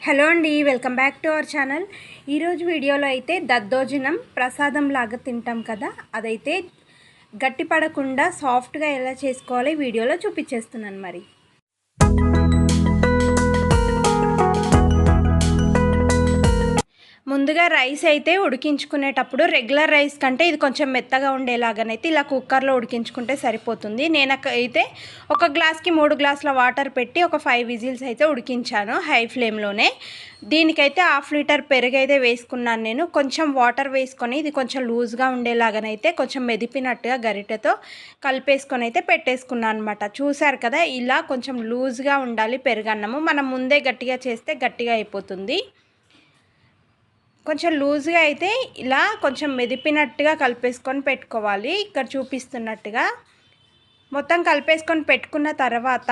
Hello అండి welcome back to our channel. ఈరోజు వీడియోలో అయితే దద్దోజనం ప్రసాదం లాగా తింటాం కదా అదైతే గట్టి పడకుండా సాఫ్ట్గా ఎలా చేసుకోవాలో ఈ వీడియోలో చూపించేస్తున్నాను మరి. ముందుగా రైస్ అయితే ఉడికించుకునేటప్పుడు రెగ్యులర్ రైస్ కంటే ఇది కొంచెం మెత్తగా ఉండేలాగానైతే ఇలా కుక్కర్లో ఉడికించుకుంటే సరిపోతుంది. నేను అయితే ఒక గ్లాస్కి మూడు గ్లాసుల వాటర్ పెట్టి ఒక ఫైవ్ విజిల్స్ అయితే ఉడికించాను హై ఫ్లేమ్లోనే. దీనికైతే హాఫ్ లీటర్ పెరుగు అయితే వేసుకున్నాను నేను. కొంచెం వాటర్ వేసుకొని ఇది కొంచెం లూజ్గా ఉండేలాగానైతే కొంచెం మెదిపినట్టుగా గరిటెతో కలిపేసుకొని అయితే పెట్టేసుకున్నాను అనమాట చూసారు కదా ఇలా కొంచెం లూజ్గా ఉండాలి పెరుగన్నము. మనం ముందే గట్టిగా చేస్తే గట్టిగా అయిపోతుంది. కొంచెం లూజ్గా అయితే ఇలా కొంచెం మెదిపినట్టుగా కలిపేసుకొని పెట్టుకోవాలి. ఇక్కడ చూపిస్తున్నట్టుగా. మొత్తం కలిపేసుకొని పెట్టుకున్న తర్వాత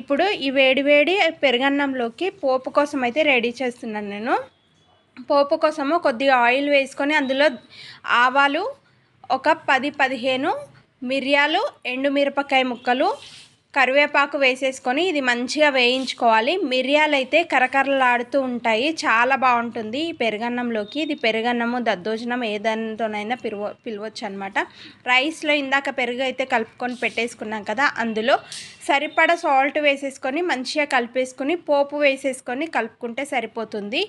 ఇప్పుడు ఈ వేడివేడి పెరుగన్నంలోకి పోపు కోసం అయితే రెడీ చేస్తున్నాను నేను. పోపు కోసము కొద్దిగా ఆయిల్ వేసుకొని అందులో ఆవాలు ఒక పది పదిహేను మిరియాలు ఎండుమిరపకాయ ముక్కలు కరివేపాకు వేసేసుకొని ఇది మంచిగా వేయించుకోవాలి. మిరియాలు అయితే కరకరలాడుతూ ఉంటాయి. చాలా బాగుంటుంది ఈ పెరుగన్నంలోకి. ఇది పెరుగన్నము దద్దోజనం ఏదానితోనైనా పిలువ పిలవచ్చు అనమాట రైస్లో ఇందాక పెరుగు అయితే కలుపుకొని పెట్టేసుకున్నాం కదా అందులో సరిపడ సాల్ట్ వేసేసుకొని మంచిగా కలిపేసుకొని పోపు వేసేసుకొని కలుపుకుంటే సరిపోతుంది.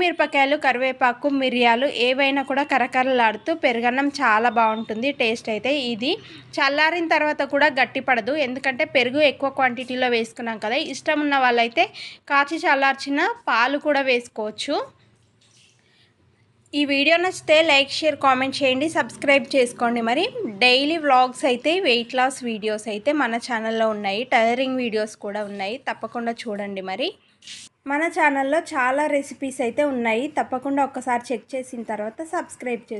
మిరపకాయలు కరివేపాకు మిరియాలు ఏవైనా కూడా కరకరలాడుతూ పెరుగన్నం చాలా బాగుంటుంది. టేస్ట్ అయితే ఇది. చల్లారిన తర్వాత కూడా గట్టిపడదు. ఎందుకంటే ఎందుకంటే పెరుగు ఎక్కువ క్వాంటిటీలో వేసుకున్నాం కదా ఇష్టం ఉన్న వాళ్ళైతే కాచి చల్లార్చిన పాలు కూడా వేసుకోవచ్చు. ఈ వీడియో నచ్చితే లైక్ షేర్ కామెంట్ చేయండి సబ్స్క్రైబ్ చేసుకోండి. మరి డైలీ వ్లాగ్స్ అయితే వెయిట్ లాస్ వీడియోస్ అయితే మన ఛానల్లో ఉన్నాయి టైలరింగ్ వీడియోస్ కూడా ఉన్నాయి. తప్పకుండా చూడండి మరి. మన ఛానల్లో చాలా రెసిపీస్ అయితే ఉన్నాయి. తప్పకుండా ఒక్కసారి చెక్ చేసిన తర్వాత సబ్స్క్రైబ్ చేసుకోండి